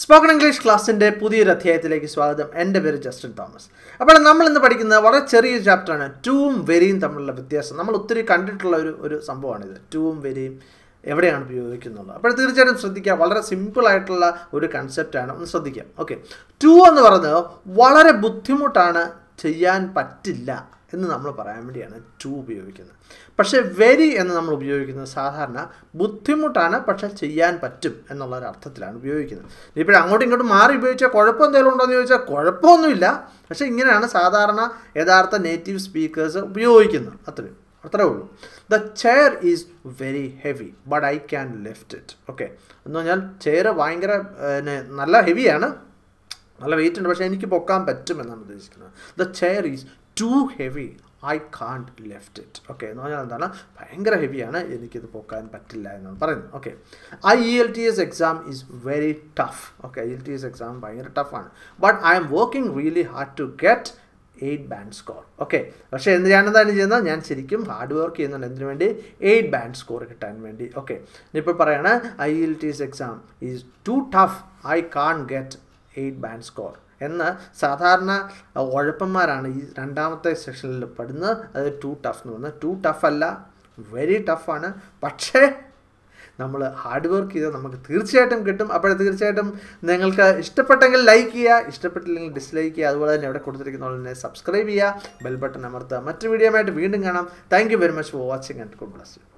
Spoken English ക്ലാസ്സിന്റെ പുതിയൊരു അധ്യായത്തിലേക്ക് സ്വാഗതം. എന്റെ പേര് ജസ്റ്റിൻ തോമസ്. അപ്പോൾ നമ്മൾ ഇന്ന് പഠിക്കുന്നത് വളരെ ചെറിയ ചാപ്റ്ററാണ് ടൂവും വെരിയും തമ്മിലുള്ള വ്യത്യാസം. നമ്മൾ ഒത്തിരി കണ്ടിട്ടുള്ള ഒരു ഒരു സംഭവമാണിത്. ടൂവും വെരിയും എവിടെയാണ് ഉപയോഗിക്കുന്നത്? അപ്പോൾ തീർച്ചയായിട്ടും ശ്രദ്ധിക്കുക. വളരെ സിമ്പിളായിട്ടുള്ള ഒരു കൺസെപ്റ്റാണ് ഒന്ന് ശ്രദ്ധിക്കാം. ഓക്കെ ടു എന്ന് പറയുന്നത് വളരെ ബുദ്ധിമുട്ടാണ് ചെയ്യാൻ പറ്റില്ല. എന്ന് നമ്മൾ പറയാൻ വേണ്ടിയാണ് ടു ഉപയോഗിക്കുന്നത്. പക്ഷേ വെരി എന്ന് നമ്മൾ ഉപയോഗിക്കുന്നത് സാധാരണ ബുദ്ധിമുട്ടാണ് പക്ഷേ ചെയ്യാൻ പറ്റും എന്നുള്ള ഒരു അർത്ഥത്തിലാണ് ഉപയോഗിക്കുന്നത്. ഇപ്പോൾ അങ്ങോട്ടും ഇങ്ങോട്ടും മാറി ഉപയോഗിച്ചാൽ കുഴപ്പം എന്തെങ്കിലും ഉണ്ടോ എന്ന് ചോദിച്ചാൽ കുഴപ്പമൊന്നുമില്ല. പക്ഷേ ഇങ്ങനെയാണ് സാധാരണ യഥാർത്ഥ നേറ്റീവ് സ്പീക്കേഴ്സ് ഉപയോഗിക്കുന്നത്. അത്രയും അത്രേ ഉള്ളൂ. The chair is very heavy but I can lift it okay എന്ന് പറഞ്ഞാൽ ചെയർ ഭയങ്കര നല്ല ഹെവിയാണ് നല്ല വെയിറ്റ് ഉണ്ട് പക്ഷേ എനിക്ക് പൊക്കാൻ പറ്റും എന്നാണ് ഉദ്ദേശിക്കുന്നത്. The chair is too heavy I can't lift it okay എന്ന് പറഞ്ഞാൽ എന്താണ്? ഭയങ്കര ഹെവിയാണ് എനിക്കിത് പൊക്കാൻ പറ്റില്ല എന്നാണ് പറയുന്നത്. Okay I E L T S exam is very tough okay I L T S exam ഭയങ്കര ടഫാണ് but I am working really hard to get eight band score okay പക്ഷേ എന്ത് ഞാനെന്താണ് ചെയ്യുന്നത്? ഞാൻ ശരിക്കും ഹാർഡ് വർക്ക് ചെയ്യുന്നുണ്ട്. എന്തിനു വേണ്ടി? എയ്റ്റ് ബാൻഡ് സ്കോർ കിട്ടാൻ വേണ്ടി. ഓക്കെ ഇനിയിപ്പോൾ പറയുകയാണ് I E L T S exam is too tough I can't get eight band score എന്ന് സാധാരണ ഉഴപ്പന്മാരാണ് ഈ രണ്ടാമത്തെ സെക്ഷനിൽ പെടുന്നത്. അത് ടു ടഫ് എന്ന് പറഞ്ഞാൽ ടു ടഫ് അല്ല വെരി ടഫാണ് പക്ഷേ നമ്മൾ ഹാർഡ് വർക്ക് ചെയ്താൽ നമുക്ക് തീർച്ചയായിട്ടും കിട്ടും. അപ്പോൾ തീർച്ചയായിട്ടും നിങ്ങൾക്ക് ഇഷ്ടപ്പെട്ടെങ്കിൽ ലൈക്ക് ചെയ്യുക ഇഷ്ടപ്പെട്ടില്ലെങ്കിൽ ഡിസ്ലൈക്ക് ചെയ്യുക. അതുപോലെ തന്നെ ഇവിടെ കൊടുത്തിരിക്കുന്ന പോലെ സബ്സ്ക്രൈബ് ചെയ്യുക. ബെൽ ബട്ടൺ അമർത്തുക. മറ്റു വീഡിയോ ആയിട്ട് വീണ്ടും കാണാം. Thank very much for watching and good bless you